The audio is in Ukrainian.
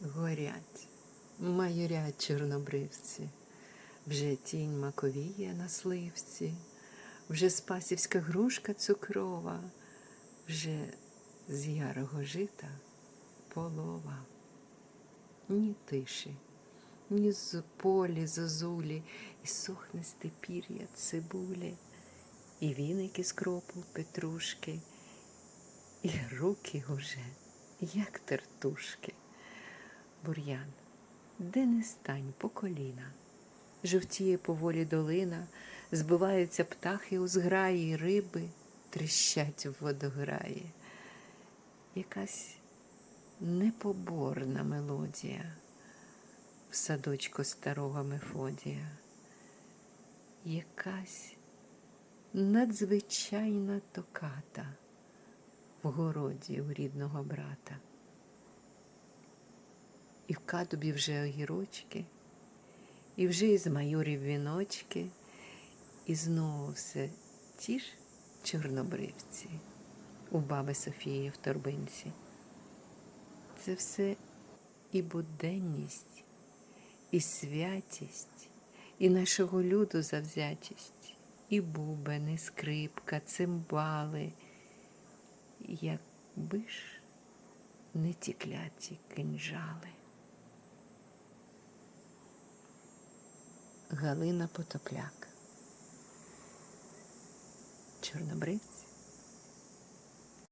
горять, майорять чорнобривці, вже тінь маковіє на сливці, вже спасівська грушка цукрова, вже з ярого жита полова. Ні тиші, ні з полі зозулі, і сохне степір'я цибулі, і віники з кропу петрушки, і руки уже, як тертушки. Бур'ян, де не стань по коліна, жовтіє поволі долина, збиваються птахи у зграї, риби тріщать в водограї. Якась непоборна мелодія в садочку старого Мефодія, якась надзвичайна токата в городі у рідного брата. І в кадубі вже огірочки, і вже із майорів віночки, і знову все ті ж чорнобривці у баби Софії в торбинці. Це все і буденність, і святість, і нашого люду завзятість, і бубени, скрипка, цимбали, якби ж не ті кляті кинджали. Галина Потопляк. Чорнобривці